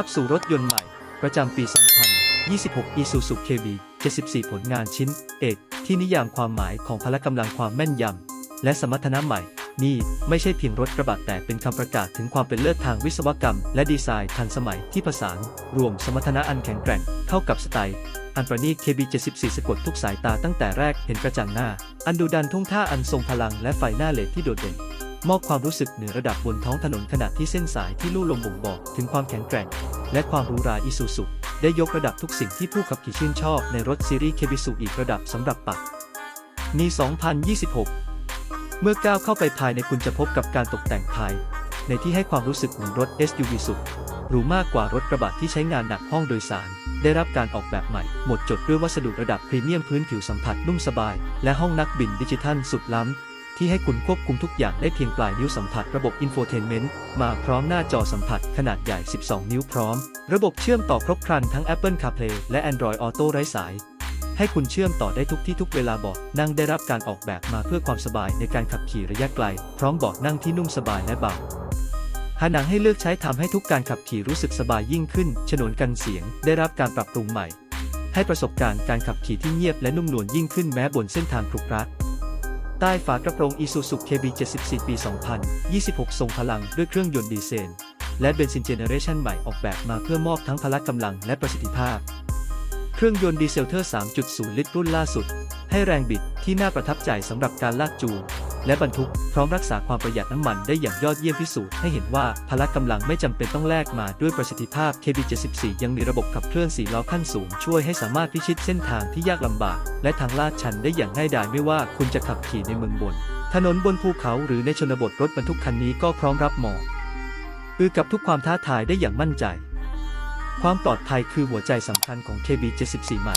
รับสู่รถยนต์ใหม่ ประจำปี 2026 Isuzu KB 74 ผลงานชิ้น เอกที่นิยามความหมายของพละกำลังความแม่นยำและสมรรถนะใหม่ นี่ไม่ใช่เพียงรถกระบะแต่เป็นคำประกาศถึงความเป็นเลิศทางวิศวกรรม และดีไซน์ทันสมัยที่ผสานรวมสมรรถนะอันแข็งแกร่งเข้ากับสไตล์อันประณีต KB 74สะกดทุกสายตาตั้งแต่แรกเห็นกระจังหน้า อันดูดันทุ่งท่าอันทรงพลังและไฟหน้าเลดที่โดดเด่น มอบความรู้สึกเหนือระดับบนท้องถนนขณะที่เส้นสายที่ลู่ลมบ่งบอกถึงความแข็งแกร่ง และความหรูหราอิซูซุได้ยกระดับทุกสิ่งที่ผู้ขับขี่ชื่นชอบในรถซีรีส์เคบิสุอีกระดับสำหรับปักนี2026 เมื่อก้าวเข้าไปภายในคุณจะพบกับการตกแต่งภาย ในที่ให้ความรู้สึกเหมือนรถ SUV สุดหรูมากกว่ารถกระบะที่ใช้งานหนักห้องโดยสาร ได้รับการออกแบบใหม่ หมดจดด้วยวัสดุระดับพรีเมียมพื้นผิวสัมผัสนุ่มสบาย และห้องนักบินดิจิทัลสุดล้ำ ที่ให้คุณควบคุมทุกอย่างได้เพียงปลายนิ้วสัมผัสระบบอินโฟเทนเมนต์มาพร้อมหน้าจอสัมผัสขนาดใหญ่ 12 นิ้วพร้อม ระบบเชื่อมต่อครบครันทั้ง Apple CarPlay และ Android Auto ไร้สาย ให้คุณเชื่อมต่อได้ทุกที่ทุกเวลาบาะนั่งได้รับการออกแบบมาเพื่อความสบายในการขับขี่ระยะไกล พร้อมบาะนั่งที่นุ่มสบายและเบาผนังให้เลือกใช้ทำให้ทุกการขับขี่รู้สึกสบายยิ่งขึ้น ฉนวนกันเสียง ได้รับการปรับปรุงใหม่ ให้ประสบการณ์การขับขี่ที่เงียบและนุ่มนวลยิ่งขึ้นแม้บนเส้นทางครุขระ ใต้ฝากระโปรง Isuzu KB 74 ปี 2026 ทรงพลังด้วยเครื่องยนต์ดีเซล และเบนซินเจเนเรชันใหม่ออกแบบมาเพื่อมอบทั้งพละกำลังและประสิทธิภาพ เครื่องยนต์ดีเซลเทอร์ 3.0 ลิตรรุ่นล่าสุด ให้แรงบิดที่น่าประทับใจสำหรับการลากจูง และบรรทุกพร้อมรักษาความประหยัดน้ำมันได้อย่างยอดเยี่ยมพิสูจน์ให้เห็นว่าพละกำลังไม่จำเป็นต้องแลกมาด้วยประสิทธิภาพ KB74 ยังมีระบบขับเคลื่อน4ล้อขั้นสูง ช่วยให้สามารถพิชิตเส้นทางที่ยากลำบาก และทางลาดชันได้อย่างง่ายดายไม่ว่าคุณจะขับขี่ในเมืองบน ถนนบนภูเขาหรือในชนบทรถบรรทุกคันนี้ก็พร้อมรับหมอกอือกับทุกความท้าทายได้อย่างมั่นใจ ความปลอดภัยคือหัวใจสำคัญของ KB74 ใหม่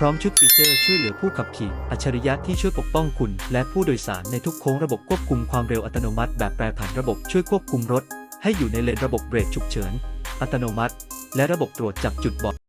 พร้อมชุดฟีเจอร์ช่วยเหลือผู้ขับขี่ อัจฉริยะที่ช่วยปกป้องคุณ และผู้โดยสารในทุกโค้งระบบควบคุมความเร็วอัตโนมัติ แบบแปรผันระบบช่วยควบคุมรถ ให้อยู่ในเลนระบบเบรกฉุกเฉิน อัตโนมัติ และระบบตรวจจับจุดบอด